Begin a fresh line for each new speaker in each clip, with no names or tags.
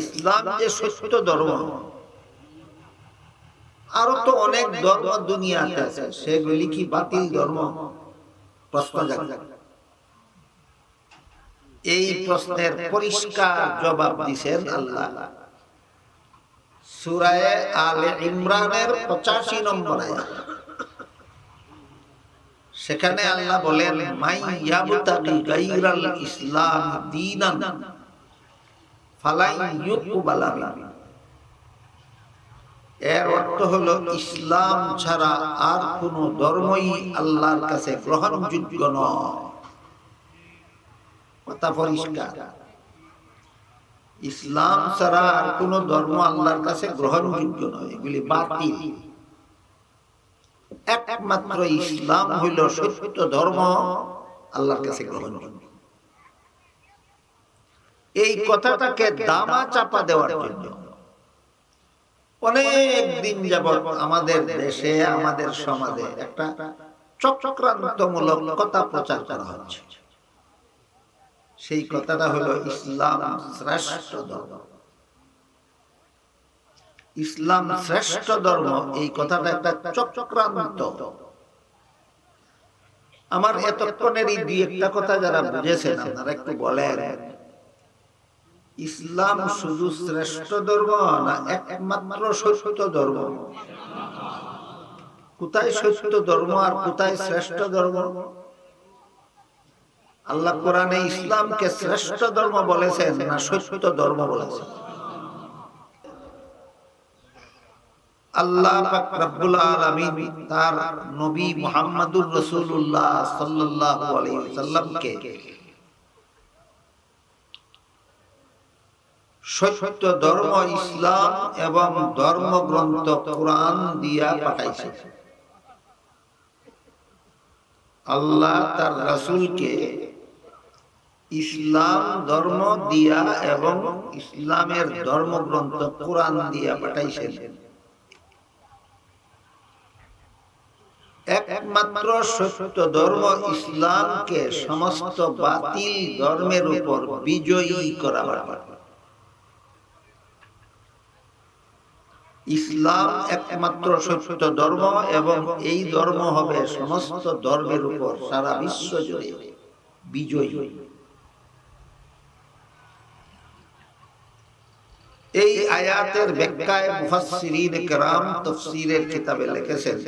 ইসলাম যে সত্য ধর্ম, আরও তো অনেক ধর্ম দুনিয়াতে আছে, সেগুলি কি বাতিল ধর্ম? প্রশ্ন জাগে। এই প্রশ্নের পরিষ্কার জবাব দিছেন আল্লাহ। সুরায় আলে ইমরানের পঁচাশি নম্বর সেখানে আল্লাহ বলেন, মাই গায়রাল ইসলাম দীনান, ফালাই এর অর্থ হলো, ইসলাম ছাড়া আর কোন ধর্মই আল্লাহর কাছে গ্রহণযোগ্য নয়। কথা পরিষ্কার। ইসলাম ছাড়া আর কোন ধর্ম আল্লাহর কাছে গ্রহণযোগ্য নয়, এগুলি বাতিল। একমাত্র ইসলাম হইল সত্য ধর্ম আল্লাহর কাছে গ্রহণযোগ্য। এই কথাটাকে দামা চাপা দেওয়ার জন্য। অনেক দিন যাবৎ আমাদের দেশে, আমাদের সমাজে একটা চক্রান্তমূলক কথা প্রচার করা হচ্ছে। সেই কথাটা হলো ইসলাম শ্রেষ্ঠ ধর্ম। ইসলাম শ্রেষ্ঠ ধর্ম, এই কথাটা একটা চক্রান্ত। আমার এতক্ষণের এই দুই একটা কথা যারা বুঝেছেন, আপনারা একটু বলেন, ইসলাম শুধু শ্রেষ্ঠ ধর্ম না একমাত্র সত্য ধর্ম? কোথায় সত্য ধর্ম আর কোথায় শ্রেষ্ঠ ধর্ম? আল্লাহ কোরআনে ইসলামকে শ্রেষ্ঠ ধর্ম বলেছেন না সত্য ধর্ম বলেছেন? আল্লাহ আলামিন তার নবী মুহাম্মদুর রাসূলুল্লাহ সাল্লাল্লাহু আলাইহি ওয়াসাল্লামকে সত্য ধর্ম ইসলাম এবং ধর্মগ্রন্থ কোরআন দিয়া পাঠাইছে। আল্লাহ তার রাসূলকে ইসলাম ধর্ম দিয়া এবং ইসলামের ধর্মগ্রন্থ কোরআন দিয়া পাঠাইছেন। একমাত্র সত্য ধর্ম ইসলামকে সমস্ত বাতিল ধর্মের উপর বিজয়ী করাবার ইসলাম একমাত্র সত্য ধর্ম এবং এই ধর্ম হবে সমস্ত ধর্মের উপর সারা বিশ্ব জুড়ে বিজয়ী। এই আয়াতের ব্যাখ্যায় মুফাসসিরিন তাফসীরের কিতাবে লিখেছেন,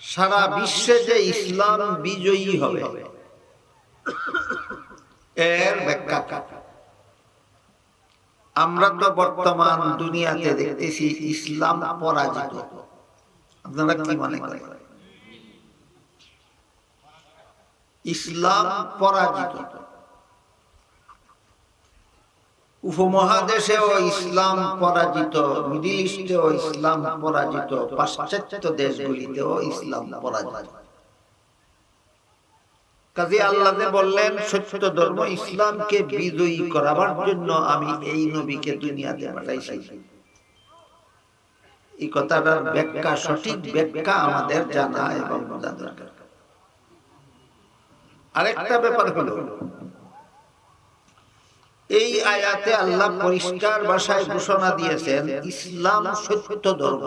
সারা বিশ্বে যে ইসলাম বিজয়ী হবে, এর ব্যাখ্যা আমরা তো বর্তমান দুনিয়াতে দেখতেছি ইসলাম পরাজিত। আপনারা কি মনে করেন? ইসলাম পরাজিত। উপমহাদেশেও ইসলাম পরাজিত, মিডিল ইস্টেও ইসলাম পরাজিত, পাশ্চাত্য দেশগুলিতেও ইসলাম পরাজিত। কাজে আল্লাহ বললেন, সত্য ধর্ম ইসলামকে বিজয়ী করাবার জন্য আমি এই নবীকে দুনিয়াতে পাঠাইছি। এই কথাটার ব্যাখ্যা, সঠিক ব্যাখ্যা আমাদের জানা এবং বোঝা দরকার। আরেকটা ব্যাপার হলো এই আয়াতে আল্লাহ পরিষ্কার ভাষায় ঘোষণা দিয়েছেন, ইসলাম সত্য ধর্ম।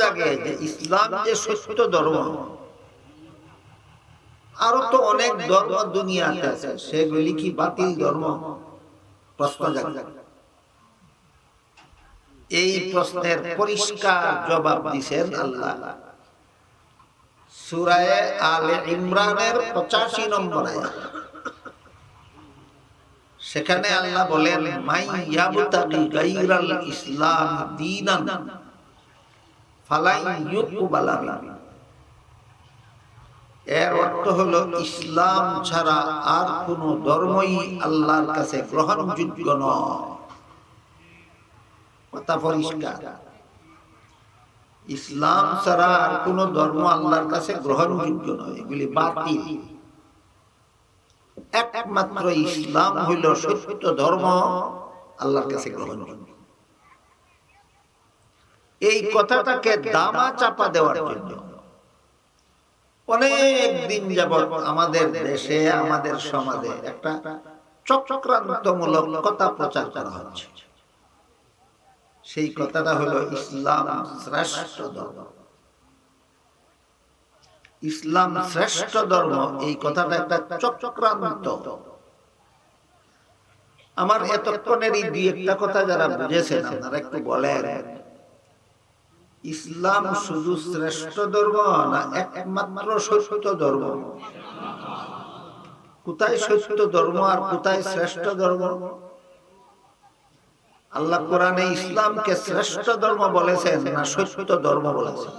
জাগে ইসলাম যে সত্য ধর্ম আরও তো অনেক ধর্ম দুনিয়াতে আছে সেগুলি কি বাতিল ধর্ম? প্রশ্ন এই প্রশ্নের পরিষ্কার জবাব দিছেন আল্লাহ। সুরায় আলে ইমরানের পঁচাশি নম্বর আয়াত। সেখানে আল্লাহ বলেন, মাই ইয়াবতাগি গায়রাল ইসলাম দীনান ফালাই ইউকবালা মিনহু। এর অর্থ হলো ইসলাম ছাড়া আর কোন ধর্মই আল্লাহর কাছে গ্রহণযোগ্য নয়। পরিষ্কার। ইসলাম ছাড়া আর কোন ধর্ম আল্লাহর কাছে গ্রহণযোগ্য নয়, এগুলি বাতিল। একমাত্র ইসলাম হইল সত্য ধর্ম আল্লাহর কাছে গ্রহণযোগ্য। এই কথাটাকে দামা চাপা দেওয়ার জন্য অনেক দিন যাবৎ আমাদের দেশে, আমাদের সমাজে একটা চক্রান্তমূলক কথা প্রচার করা হচ্ছে। সেই কথাটা হলো ইসলাম শ্রেষ্ঠ ধর্ম। ইসলাম শ্রেষ্ঠ ধর্ম, এই কথাটা একটা চক্রান্ত। আমার এতক্ষণের এই দুই একটা কথা যারা বুঝেছেন, আপনারা একটু বলেন। ইসলাম শুধু শ্রেষ্ঠ ধর্ম না একমাত্র সত্য ধর্ম? কোথায় সত্য ধর্ম আর কোথায় শ্রেষ্ঠ ধর্ম? আল্লাহ কোরআনে ইসলামকে শ্রেষ্ঠ ধর্ম বলেছেন না সত্য ধর্ম বলেছেন?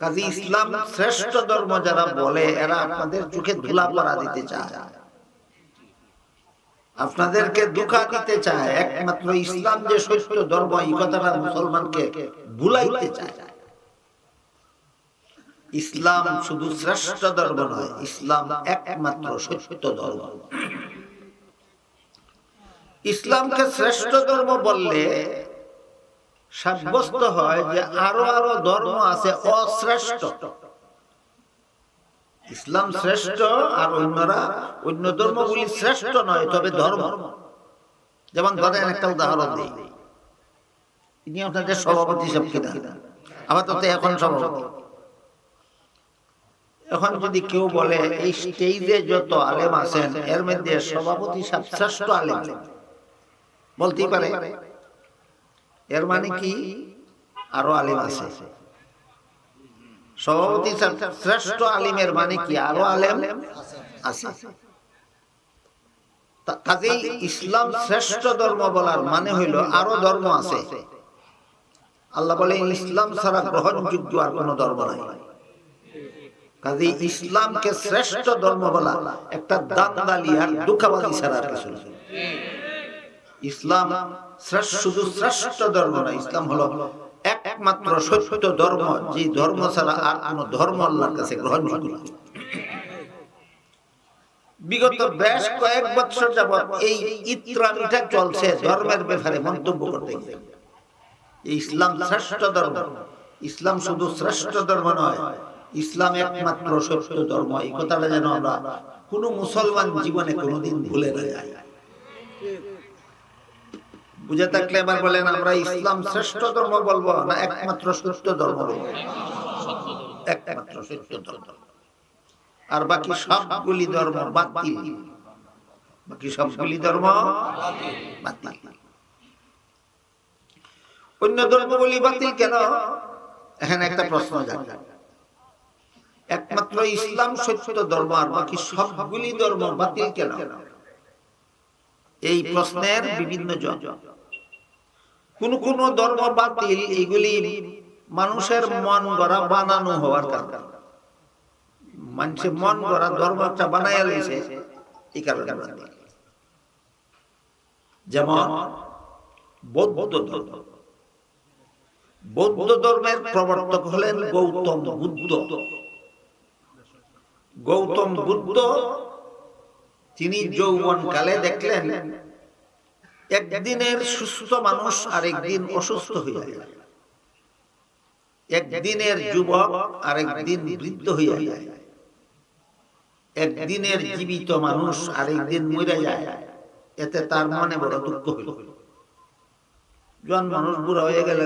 কাজে ইসলাম শ্রেষ্ঠ ধর্ম যারা বলে, এরা আপনাদের চোখে ধুলা পড়া দিতে চায়। আপনাদেরকে দুঃখা দিতে চায়, একমাত্র ইসলাম যে সত্য ধর্ম, এই কথাটা মুসলমানকে ভুলাইতে চায়। ইসলাম শুধু শ্রেষ্ঠ ধর্ম নয়, ইসলাম একমাত্র সত্য ধর্ম। ইসলামকে শ্রেষ্ঠ ধর্ম বললে সাব্যস্ত হয় যে আরও আরও ধর্ম আছে অশ্রেষ্ঠ। ইসলাম শ্রেষ্ঠ আর অন্যরা অন্য ধর্মগুলি শ্রেষ্ঠ নয়, তবে ধর্ম। যেমন ধরেন একটা উদাহরণ দিই। ইনি আপনাদের সভাপতি সব কিনা। আমার তো এখন সভাপতি। এখন যদি কেউ বলে, এই স্টেজে যত আলেম আছেন, এর মধ্যে সভাপতি সব শ্রেষ্ঠ আলেম। বলতেই পারে। এর মানে কি? আরও আলেম আছে। সভাপতি শ্রেষ্ঠ আলিমের মানে কি? আরও আলেম আছে। কাজেই ইসলাম শ্রেষ্ঠ ধর্ম বলার মানে হইল আরও ধর্ম আছে। আল্লাহ বলে, ইসলাম ছাড়া গ্রহণযোগ্য আর কোন ধর্ম নাই। কাজে ইসলামকে শ্রেষ্ঠ ধর্ম বলা একটা দান্দালি আর দুঃখাবাজি ছাড়া আর কিছু ইসলাম শুধু শ্রেষ্ঠ ধর্ম না, ইসলাম হলো একমাত্র সত্য ধর্ম, যে ধর্ম ছাড়া আর কোন ধর্ম আল্লাহর কাছে গ্রহণযোগ্য বিগত বেশ কয়েক বছর যাবৎ এই চলছে ধর্মের ব্যাপারে মন্তব্য করতে গিয়ে। ইসলাম শ্রেষ্ঠ ধর্ম, ইসলাম শুধু শ্রেষ্ঠ ধর্ম নয়, ইসলাম একমাত্র সত্য ধর্ম। এই কথাটা যেন আমরা কোন মুসলমান জীবনে কোনোদিন ভুলে না যায় বুঝে থাকলে এবার বলেন, আমরা ইসলাম শ্রেষ্ঠ ধর্ম বলব, না একমাত্র সত্য ধর্ম বলব? একমাত্র সত্য ধর্ম। আর বাকি সবগুলি ধর্ম বাতিল। বাকি সবগুলি ধর্ম বাতিল। অন্য ধর্মগুলি বাতিল কেন? এখানে একটা প্রশ্ন যায় একমাত্র ইসলাম সত্য ধর্ম আর বাকি সবগুলি ধর্ম বাতিল কেন? এই প্রশ্নের বিভিন্ন কোন কোন ধর্ম বাতিল এইগুলি মানুষের মন গড়া বানানো হওয়ার কারণে। মানুষের মন গড়া ধর্মটা বানাইয়া লইছে এই কারণে। যেমন বৌদ্ধ ধর্ম। বৌদ্ধ ধর্মের প্রবর্তক হলেন গৌতম বুদ্ধ। গৌতম বুদ্ধ তিনি যৌবন কালে দেখলেন, একদিনের সুস্থ মানুষ আর একদিন অসুস্থ হইয়া যায় একদিনের যুবক আর একদিন বৃদ্ধ হইয়া যায় একদিনের জীবিত মানুষ আর একদিন মরে যায়। এতে তার মনে বড় দুঃখ হইল। জন মানুষ বুড়া হয়ে গেলে